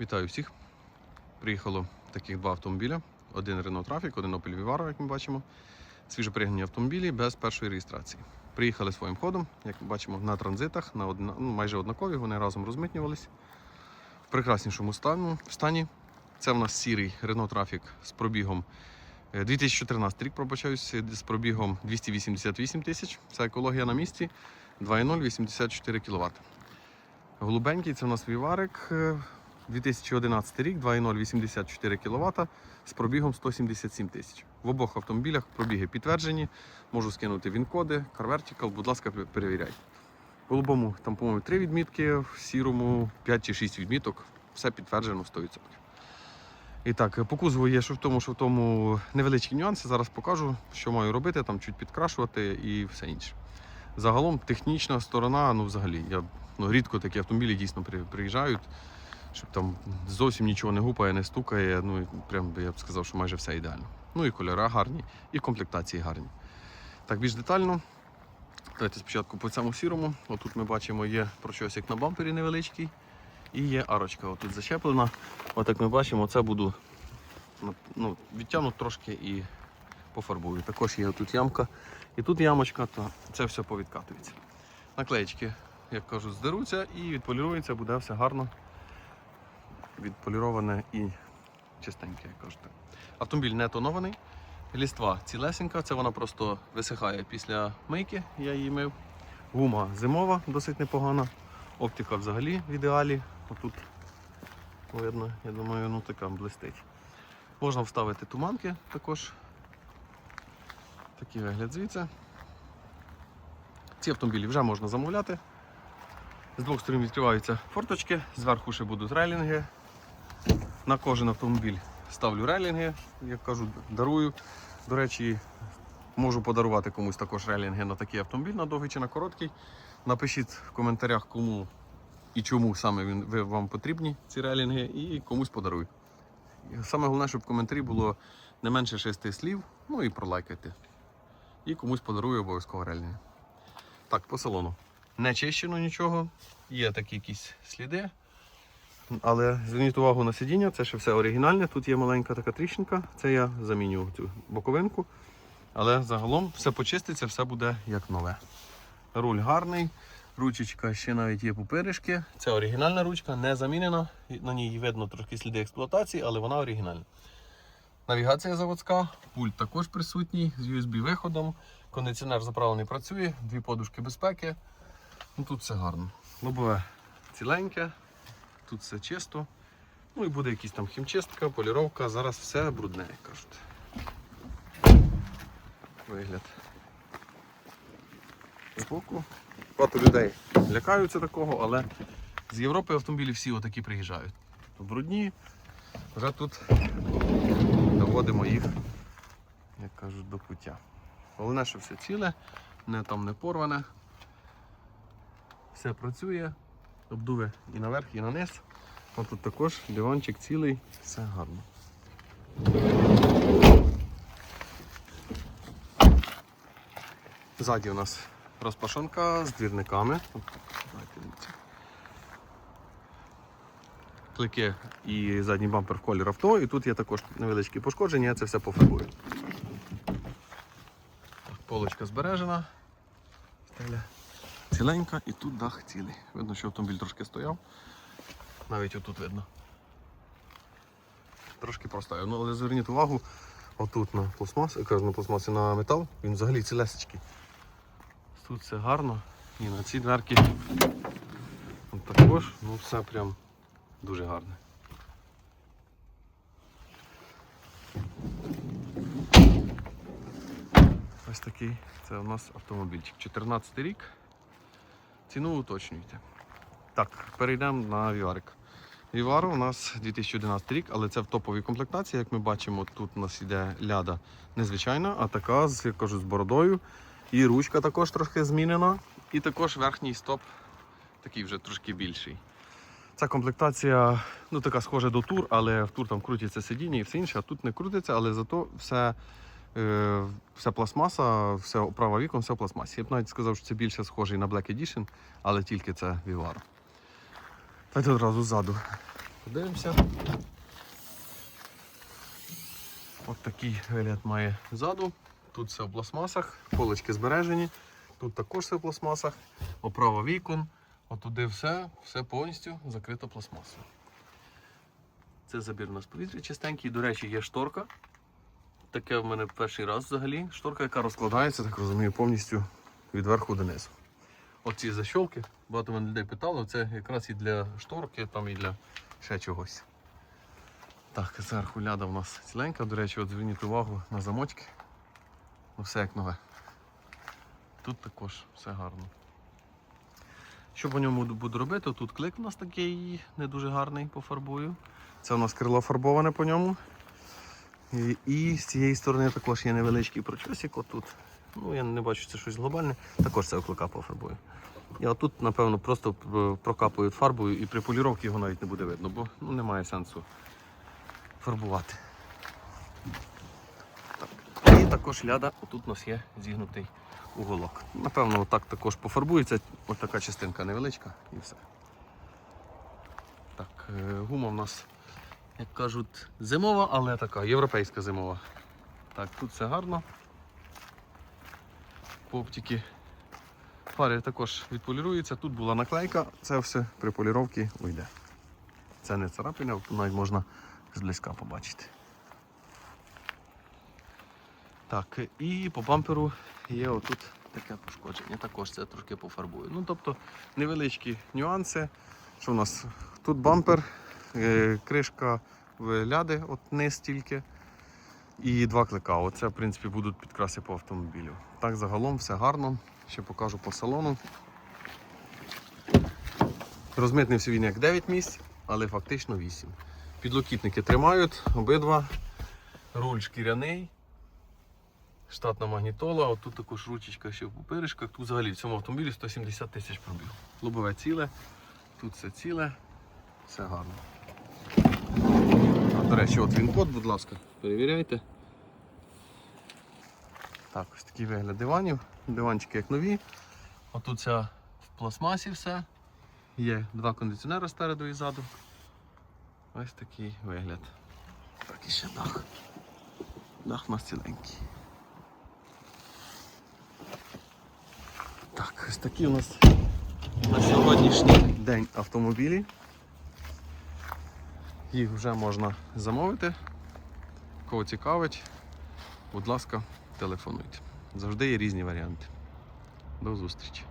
Вітаю всіх. Приїхало таких два автомобіля. Один Renault Traffic, один Opel Vivaro, як ми бачимо. Свіжо пригнані автомобілі без першої реєстрації. Приїхали своїм ходом, як ми бачимо, на транзитах, на одна, ну, майже однакові, вони разом розмитнювались. В прекраснішому стані. Це в нас сірий Renault Traffic з пробігом е, 2014 рік, пробачаюсь, з пробігом 288 тисяч. Це екологія на місці. 2,0 84 кВт. Голубенький це у нас віварик. Е, 2011 рік, 2,0 84 кВт з пробігом 177 тисяч. В обох автомобілях пробіги підтверджені. Можу скинути він-коди, CarVertical, будь ласка, перевіряйте. В голубому там, по-моєму, 3 відмітки, в сірому 5 чи 6 відміток. Все підтверджено 100%. І так, по кузову є, що в тому, що в тому невеличкі нюанси. Зараз покажу, що маю робити, там чуть підкрашувати і все інше. Загалом технічна сторона, ну взагалі, я ну, рідко такі автомобілі дійсно приїжджають, щоб там зовсім нічого не гупає, не стукає. Ну прям я б сказав, що майже все ідеально. Ну і кольори гарні, і комплектації гарні. Так, більш детально. Давайте спочатку по цьому сірому. Отут ми бачимо, є прочосик на бампері невеличкий. І є арочка отут зачеплена. От як ми бачимо, це буду ну, відтягну трошки і пофарбую. Також є тут ямка. І тут ямочка, то це все повідкатується. Наклеєчки, як кажуть, здеруться і відполірується, буде все гарно відполіроване і чистеньке, як кажуть. Автомобіль не тонований. Ліства цілесенька, це вона просто висихає після мийки, я її мив. Гума зимова, досить непогана. Оптика взагалі в ідеалі. Отут видно, я думаю, ну така блистить. Можна вставити туманки також. Такий вигляд звідси. Ці автомобілі вже можна замовляти. З двох сторон відкриваються форточки, зверху ще будуть рейлінги. На кожен автомобіль ставлю рейлінги, як кажуть, дарую. До речі, можу подарувати комусь також рейлінги на такий автомобіль, на довгий чи на короткий. Напишіть в коментарях, кому і чому саме він, ви, вам потрібні ці рейлінги, і комусь подарую. Саме головне, щоб в коментарі було не менше шести слів, ну і пролайкайте. І комусь подарую обов'язково рейлінги. Так, по салону. Не чищено нічого, є такі якісь сліди. Але зверніть увагу на сидіння, це ще все оригінальне. Тут є маленька така тріщинка, це я заміню цю боковинку. Але загалом все почиститься, все буде як нове. Руль гарний, ручечка ще навіть є пупиришки. Це оригінальна ручка, не замінена. На ній видно трошки сліди експлуатації, але вона оригінальна. Навігація заводська, пульт також присутній з USB-виходом. Кондиціонер заправлений працює, дві подушки безпеки. Ну, тут все гарно. Лобове ціленьке, тут все чисто. Ну і буде якась там хімчистка, поліровка. Зараз все брудне, як кажуть. Вигляд. Збоку. Багато людей лякаються такого, але з Європи автомобілі всі отакі приїжджають. Брудні, вже тут доводимо їх, як кажуть, до пуття. Головне, що все ціле, не там не порване. Все працює, обдуви і наверх, і на низ. Ось тут також диванчик цілий, все гарно. Ззаді у нас розпашонка з двірниками. Клики і задній бампер в колір авто, і тут є також невеличкі пошкодження, я це все пофарбую. Полочка збережена. Ціленька і тут дах цілий. Видно, що автомобіль трошки стояв. Навіть отут видно. Трошки простояв. Ну, але зверніть увагу, отут на пластмас, я кажу на пластмасі на метал, він взагалі цілесечкий. Тут все гарно. І на ці дверки також, ну все прям дуже гарне. Ось такий це у нас автомобільчик. 14 рік. Ціну уточнюйте. Так, перейдемо на Віварик. Вівару у нас 2011 рік, але це в топовій комплектації. Як ми бачимо, тут у нас йде ляда незвичайна, а така, з, як кажуть, з бородою. І ручка також трохи змінена. І також верхній стоп такий вже трошки більший. Ця комплектація ну, така схожа до тур, але в тур там крутиться сидіння і все інше, а тут не крутиться, але зато все, вся пластмаса, все оправа вікон, все в пластмасі. Я б навіть сказав, що це більше схожий на Black Edition, але тільки це Vivaro. Давайте одразу ззаду подивимося. От такий вигляд має ззаду. Тут все в пластмасах, полочки збережені. Тут також все в пластмасах. Оправа вікон. Отуди все, все повністю закрито пластмасою. Це забір у нас повітря чистенький. До речі, є шторка. Таке в мене перший раз взагалі. Шторка, яка розкладається, так розумію, повністю від верху донизу. Оці защолки, багато мене людей питало, це якраз і для шторки, там і для ще чогось. Так, зверху ляда у нас ціленька. До речі, от зверніть увагу на замочки. Ну, все як нове. Тут також все гарно. Що по ньому буду робити? Тут клик у нас такий не дуже гарний пофарбую. Це у нас крило фарбоване по ньому. І, з цієї сторони також є невеличкий прочосик. Отут. Ну, я не бачу, це щось глобальне. Також це клика пофарбую. І отут, напевно, просто е, прокапують фарбою і при поліровці його навіть не буде видно, бо ну, немає сенсу фарбувати. Так. І також ляда, отут у нас є зігнутий уголок. Напевно, отак також пофарбується. Ось така частинка невеличка і все. Так, е, гума в нас, як кажуть, зимова, але така, європейська зимова. Так, тут все гарно. По оптики фари також відполіруються. Тут була наклейка, це все при поліровці уйде. Це не царапина, навіть можна зблизька побачити. Так, і по бамперу є отут таке пошкодження. Також це трошки пофарбую. Ну, тобто невеличкі нюанси. Що у нас? Тут бампер, кришка в ляди, от низ тільки. І два клика. Оце, в принципі, будуть підкраси по автомобілю. Так, загалом все гарно. Ще покажу по салону. Розмитнився він як 9 місць, але фактично 8. Підлокітники тримають обидва. Руль шкіряний. Штатна магнітола, от тут також ручечка ще в пупиришках. Тут взагалі в цьому автомобілі 170 тисяч пробіг. Лобове ціле, тут все ціле, все гарно. До речі, от він код, будь ласка, перевіряйте. Так, ось такий вигляд диванів. Диванчики як нові. Отут вся в пластмасі все. Є два кондиціонери спереду і ззаду. Ось такий вигляд. Так, і ще дах. Дах у нас ціленький. Так, ось такі у нас на сьогоднішній день автомобілі. Їх вже можна замовити. Кого цікавить, будь ласка, телефонуйте. Завжди є різні варіанти. До зустрічі!